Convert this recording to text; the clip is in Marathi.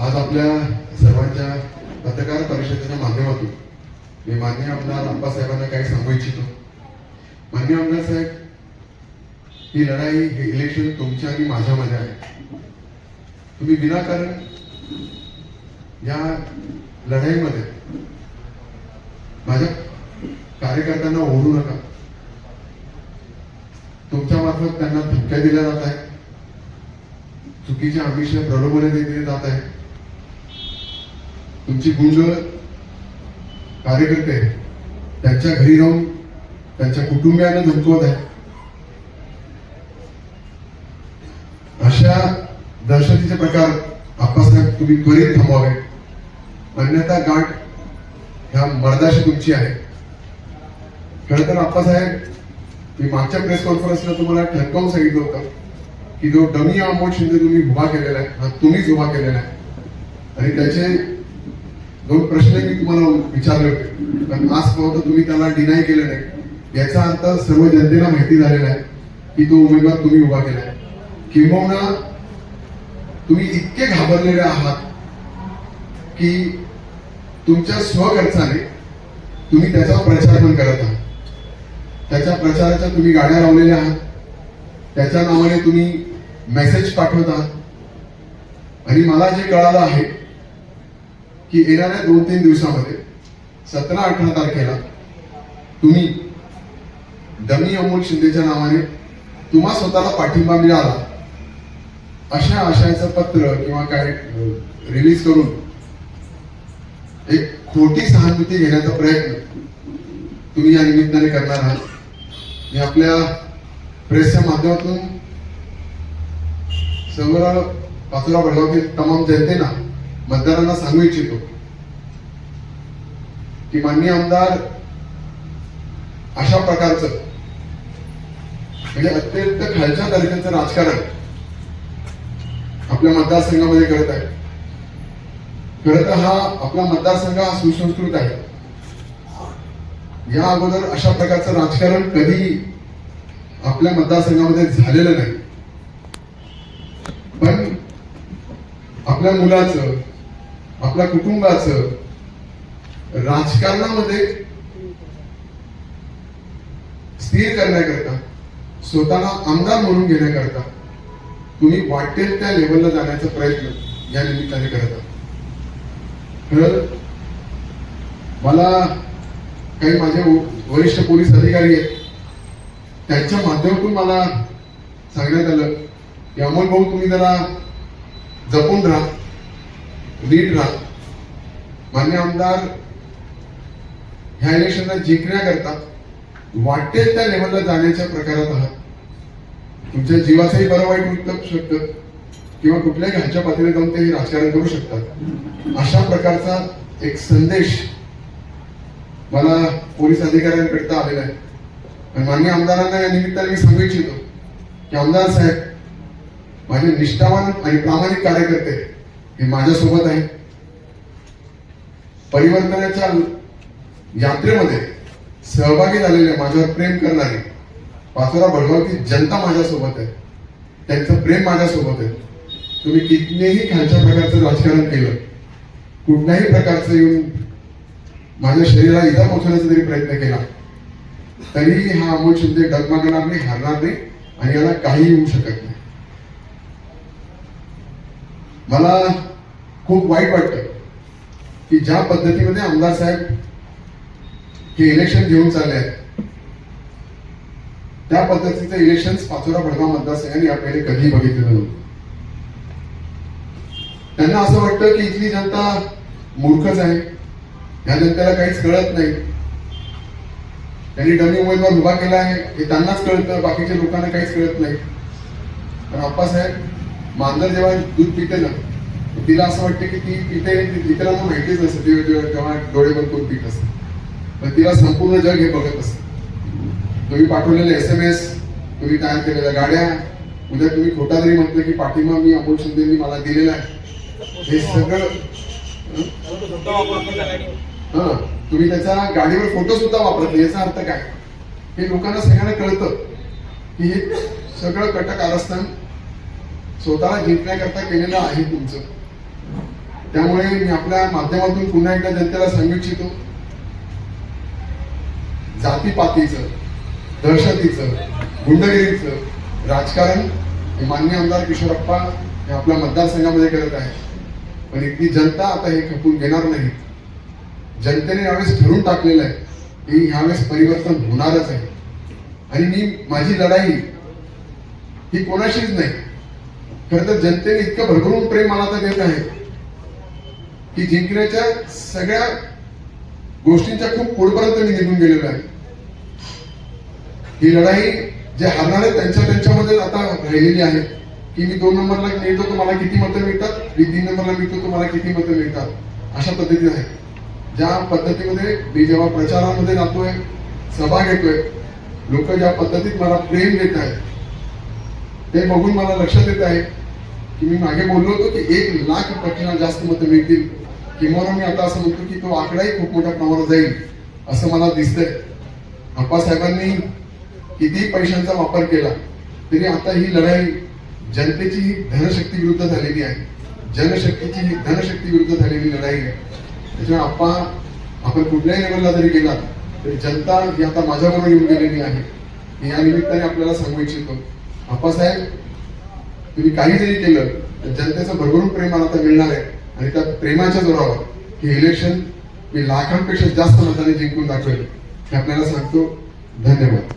आज आपल्या सर्वांच्या पत्रकार परिषदेच्या माध्यमातून मी मान्य आमदार अप्पासाहेबांना काही सांगू इच्छितो. मान्य आमदार साहेब ही लढाई हे इलेक्शन तुमच्या आणि माझ्यामध्ये आहे. तुम्ही विनाकारण या लढाईमध्ये माझ्या कार्यकर्त्यांना ओढू नका. तुमच्या मार्फत त्यांना धमक्या दिल्या जात आहेत. चुकीच्या आमिष प्रलोभने दिली जात आहे तुमची गुंड कार्यकर्ते त्यांच्या घरी राहून त्यांच्या कुटुंबियांना धमकवत आहे अशा दहशतीचे प्रकार आप्पासाहेब तुम्ही त्वरित थांबवावे अन्यथा गाठ ह्या मर्दाशी तुमची आहे. खरं तर आप्पासाहेब मी मागच्या प्रेस कॉन्फरन्सला तुम्हाला ठणकावून सांगितलं होतं की जो डमी अमोल शिंदे तुम्ही उभा केलेला आहे हा तुम्हीच उभा केलेला आहे. आणि त्याचे दोन प्रश्न मी तुम्हाला विचारले होते. पण आज पाहतो तुम्ही त्याला डिनाय केलं नाही. याचा अर्थ सर्व जनतेला माहिती झालेला आहे की तो उमेदवार तुम्ही उभा केला आहे किंबहुना तुम्ही इतके घाबरलेले आहात की तुमच्या स्वखर्चाने तुम्ही त्याचा प्रचार पण करत आहात. त्याच्या प्रचाराच्या तुम्ही गाड्या लावलेल्या आहात. त्याच्या नावाने तुम्ही मेसेज पाठवत आहात. आणि मला जे कळालं आहे की येणाऱ्या दोन तीन दिवसामध्ये सतरा अठरा तारखेला तुम्ही डमी अमोल शिंदेच्या नावाने तुम्हा स्वतःला पाठिंबा मिळाला अशा आशयाचं पत्र किंवा काय रिलीज करून एक खोटी सहानुभूती घेण्याचा प्रयत्न तुम्ही या निमित्ताने करणार आहात. मी आपल्या प्रेसच्या माध्यमातून सर्व पाचोरा भडगावतील तमाम जनतेना मतदारांना सांगू इच्छितो की माननीय आमदार अशा प्रकारचं म्हणजे अत्यंत खालच्या तारखेचं राजकारण आपल्या मतदारसंघामध्ये करत आहे. खरं तर हा आपला मतदारसंघ हा सुसंस्कृत आहे. या अगोदर अशा प्रकारचं राजकारण कधी आपल्या मतदारसंघामध्ये झालेलं नाही. पण आपल्या मुलाचं आपल्या कुटुंबाचं राजकारणामध्ये स्थिर करण्याकरता स्वतःला आमदार म्हणून घेण्याकरता तुम्ही वाटेल त्या लेवलला जाण्याचा प्रयत्न या निमित्ताने करत आहात. मला काही माझे वरिष्ठ पोलीस अधिकारी आहेत त्यांच्या माध्यमातून मला सांगण्यात आलं की अमोल भाऊ तुम्ही जरा जपून राहा. लीड राहतो. मान्य आमदार ह्या इलेक्शनला जिंकण्याकरता वाटेल त्या लेवलला जाण्याच्या प्रकारात आहात. तुमच्या जीवाचंही बरं वाईट वृत्त शकतं. किंवा कुठल्याही घरच्या पातळीवर जाऊन ते राजकारण करू शकतात. अशा प्रकारचा एक संदेश मला पोलीस अधिकाऱ्यांकडे आलेला आहे. आणि मान्य आमदारांना या निमित्ताने मी सांगू इच्छितो की आमदार साहेब माझे निष्ठावान आणि प्रामाणिक कार्यकर्ते हे माझ्यासोबत आहे. परिवर्तनाच्या यात्रेमध्ये सहभागी झालेले माझ्यावर प्रेम करणारे पाचोरा भडगावची जनता माझ्यासोबत आहे. त्यांचं प्रेम माझ्यासोबत आहे. तुम्ही कितीही खालच्या प्रकारचं राजकारण केलं कुठल्याही प्रकारचं येऊन माझ्या शरीराला इजा पोहोचवण्याचा जरी प्रयत्न केला तरीही हा अमोल शिंदे डगमगणार नाही हारणार नाही आणि याला काही येऊ शकत नाही. मला खूप वाईट वाटतं. की ज्या पद्धतीमध्ये आमदार साहेब हे इलेक्शन घेऊन चालले आहेत त्या पद्धतीचं इलेक्शन पाचोरा भडगाव मतदारसंघाने या कधी बघितलेलं नव्हतं. त्यांना असं वाटतं की इथली जनता मूर्खच आहे. ह्या जनतेला काहीच कळत नाही. त्यांनी डमी उमेदवार उभा केला आहे हे त्यांनाच कळतं बाकीच्या लोकांना काहीच कळत नाही. पण आप्पासाहेब मांजर जेव्हा दूध पिते ना तिला असं वाटतं की ती तिथे ती- माहितीच नसतं. ती जेव्हा जेव्हा डोळे बंद करून पीठ असते पण तिला संपूर्ण जग हे बघत असतं. तुम्ही पाठवलेले एस एम एस तुम्ही तयार केलेल्या गाड्या उद्या तुम्ही खोटा जरी म्हटलं की पाठिंबा मी अमोल शिंदेनी मला दिलेला आहे. हे सगळं हा? तुम्ही त्याचा गाडीवर फोटो सुद्धा वापरत याचा अर्थ काय? हे लोकांना सगळ्यांना कळतं की हे सगळं कटक आरस्थान स्वतःला जिंकण्याकरता केलेलं आहे तुमचं. त्यामुळे मी आपल्या माध्यमातून पुन्हा एकदा जनतेला सांगू इच्छितो जातीपातीचं दहशतीचं गुंडगिरीचं राजकारण हे मान्य आमदार किशोरप्पा हे आपल्या मतदारसंघामध्ये करत आहे पण इथली जनता आता हे खपून घेणार नाही. जनतेने यावेळेस ठरवून टाकलेलं आहे की ह्यावेळेस परिवर्तन होणारच आहे. आणि मी माझी लढाई ही कोणाशीच नाही. खर तर जनतेने इतकं भरभरून प्रेम मला आता देत आहे. की जिंकण्याच्या सगळ्या गोष्टींच्या खूप पुढपर्यंत मी निघून गेलेलो आहे. ही लढाई जे हरणारे त्यांच्या त्यांच्यामध्ये आता राहिलेली आहे की मी दोन नंबरला मिळतो तुम्हाला मला किती मतं मिळतात? मी तीन नंबरला मिळतो तुम्हाला मला किती मतं मिळतात? अशा पद्धती आहे. ज्या पद्धतीमध्ये मी जेव्हा प्रचारामध्ये जातोय सभा घेतोय लोक ज्या पद्धतीत मला प्रेम देत आहेत ते बघून मला लक्षात येत आहे की मी मागे बोललो होतो की एक लाख पटीला जास्त मतं मिळतील. किंवा मी आता असं म्हणतो की तो आकडाही खूप मोठ्या प्रमाणात जाईल असं मला दिसतंय. आप्पासाहेबांनी किती पैशांचा वापर केला तरी आता ही लढाई जनतेची ही धनशक्ती विरुद्ध झालेली आहे. जनशक्तीची ही धनशक्ती विरुद्ध झालेली लढाई आहे. त्याच्यामुळे आप्पा आपण कुठल्याही लेवलला जरी गेला तरी जनता ही आता माझ्याबरोबर येऊन गेलेली आहे. या निमित्ताने आपल्याला सांगू इच्छितो. आप्पासाहेब तुम्ही काही जरी केलं तर जनतेचं भरभरून प्रेम मला आता मिळणार आहे. आणि त्या प्रेमाच्या जोरावर हे इलेक्शन मी लाखांपेक्षा जास्त मताने जिंकून दाखवेल. हे आपल्याला सांगतो. धन्यवाद.